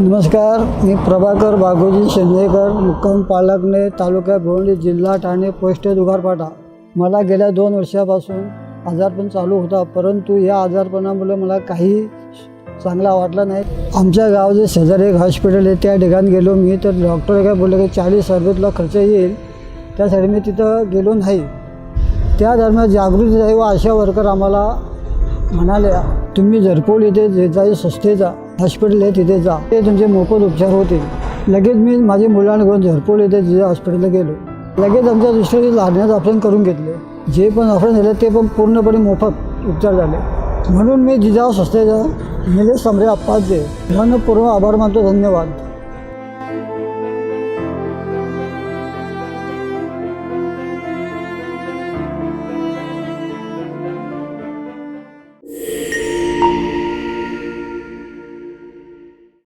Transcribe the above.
नमस्कार मी प्रभाकर बागोजी शेंजेकर मुक्काम पालकने तालुका भिवंडी जिल्हा ठाणे पोस्ट दुगारपाटा मला गेल्या दोन वर्षापासून आजारपण चालू होता परंतु या आजारपणामुळे मला काही चांगला वाटला नाही. आमच्या गावाचे शेजारी एक हॉस्पिटल आहे त्या ठिकाणी गेलो. मी तर डॉक्टर काय बोलले की चाळीस अर्बतला खर्च येईल. त्यासाठी मी तिथं गेलो नाही. त्या दरम्यान जागृती आहे व आशा वर्कर आम्हाला म्हणाले तुम्ही झरपोल इथे जे जाई संस्थेचा हॉस्पिटल आहे तिथे जा. ते तुमचे मोफत उपचार होतील. लगेच मी माझी मुलांना घेऊन झरपोल इथे जे हॉस्पिटलला गेलो. लगेच आमच्या दुसऱ्या लाढण्याचं ऑपरेशन करून घेतले. जे पण ऑपरेशन झाले ते पण पूर्णपणे मोफत उपचार झाले. म्हणून मी जिजाऊ संस्थेचा निलेश समरे अप्पाचे पूर्ण आभार मानतो धन्यवाद.